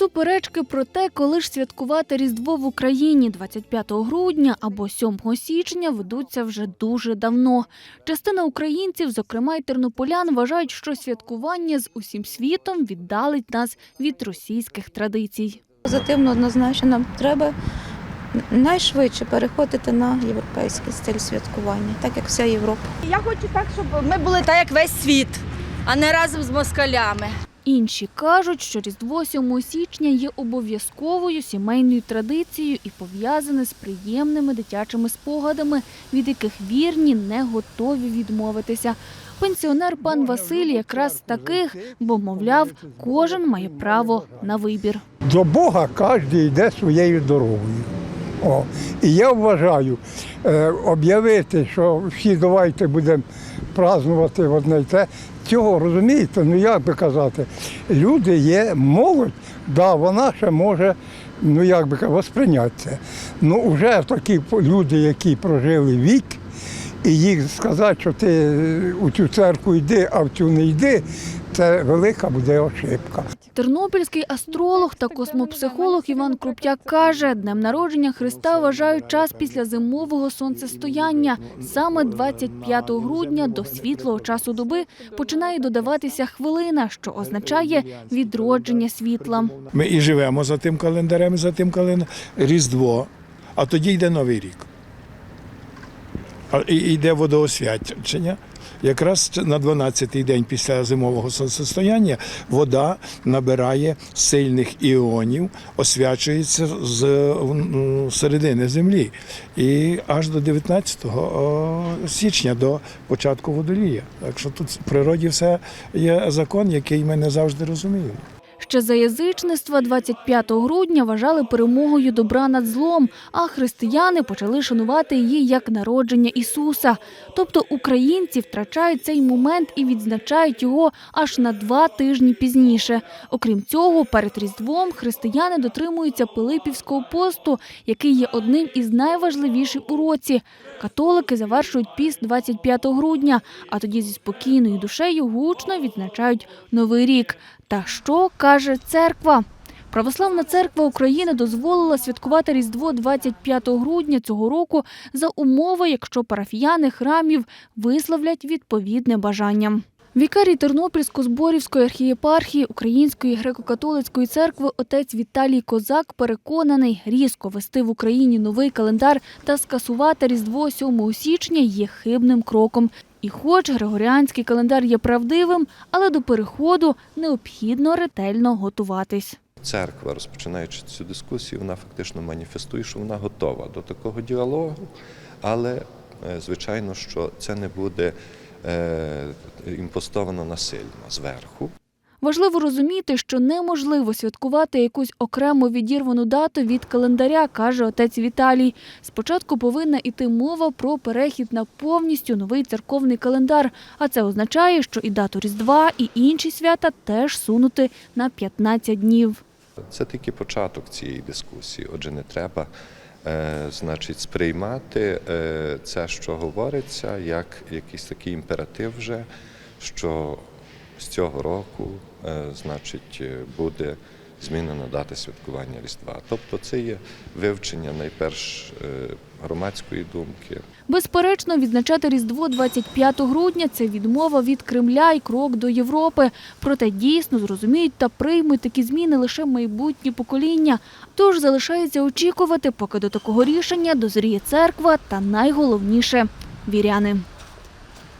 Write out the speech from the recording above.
Суперечки про те, коли ж святкувати Різдво в Україні 25 грудня або 7 січня ведуться вже дуже давно. Частина українців, зокрема й тернополян, вважають, що святкування з усім світом віддалить нас від російських традицій. Позитивно однозначно нам треба найшвидше переходити на європейський стиль святкування, так як вся Європа. Я хочу так, щоб ми були так, як весь світ, а не разом з москалями. Інші кажуть, що Різдво 7 січня є обов'язковою сімейною традицією і пов'язане з приємними дитячими спогадами, від яких вірні не готові відмовитися. Пенсіонер пан Василь якраз з таких, бо, мовляв, кожен має право на вибір. До Бога кожен йде своєю дорогою. О, і я вважаю, е, об'явити, що всі давайте будемо празнувати одне й те. Цього розумієте, ну як би казати, люди є молодь, да, вона ще може, ну як би восприйняти це. Ну вже такі люди, які прожили вік, і їх сказати, що ти у цю церкву йди, а в цю не йди, це велика буде ошибка. Тернопільський астролог та космопсихолог Іван Круп'як каже, днем народження Христа вважають час після зимового сонцестояння. Саме 25 грудня до світлого часу доби починає додаватися хвилина, що означає відродження світла. Ми і живемо за тим календарем, за тим календарем Різдво, а тоді йде Новий рік. І йде водоосвячення. Якраз на 12-й день після зимового сонцестояння вода набирає сильних іонів, освячується з середини землі. І аж до 19 січня, до початку водолія. Так що тут в природі все є закон, який ми не завжди розуміємо. Ще за язичництва 25 грудня вважали перемогою добра над злом, а християни почали шанувати її як народження Ісуса. Тобто українці втрачають цей момент і відзначають його аж на два тижні пізніше. Окрім цього, перед Різдвом християни дотримуються Пилипівського посту, який є одним із найважливіших у році. Католики завершують піст 25 грудня, а тоді зі спокійною душею гучно відзначають Новий рік. Та що каже церква? Православна церква України дозволила святкувати Різдво 25 грудня цього року за умови, якщо парафіяни храмів висловлять відповідне бажання. Вікарій Тернопільсько-Зборівської архієпархії Української греко-католицької церкви отець Віталій Козак переконаний, різко вести в Україні новий календар та скасувати Різдво 7 січня є хибним кроком. І хоч Григоріанський календар є правдивим, але до переходу необхідно ретельно готуватись. Церква, розпочинаючи цю дискусію, вона фактично маніфестує, що вона готова до такого діалогу, але е, звичайно, що це не буде е, імпостовано насильно зверху. Важливо розуміти, що неможливо святкувати якусь окремо відірвану дату від календаря, каже отець Віталій. Спочатку повинна йти мова про перехід на повністю новий церковний календар, а це означає, що і дату Різдва, і інші свята теж сунути на 15 днів. Це тільки початок цієї дискусії. Отже, не треба значить, сприймати е, це, що говориться, як якийсь такий імператив вже, що з цього року е, значить, е, буде змінена дата святкування Різдва. Тобто це є вивчення найперш е, громадської думки, Безперечно, відзначати Різдво 25 грудня – це відмова від Кремля і крок до Європи. Проте дійсно зрозуміють та приймуть такі зміни лише майбутні покоління. Тож залишається очікувати, поки до такого рішення дозріє церква та найголовніше – віряни.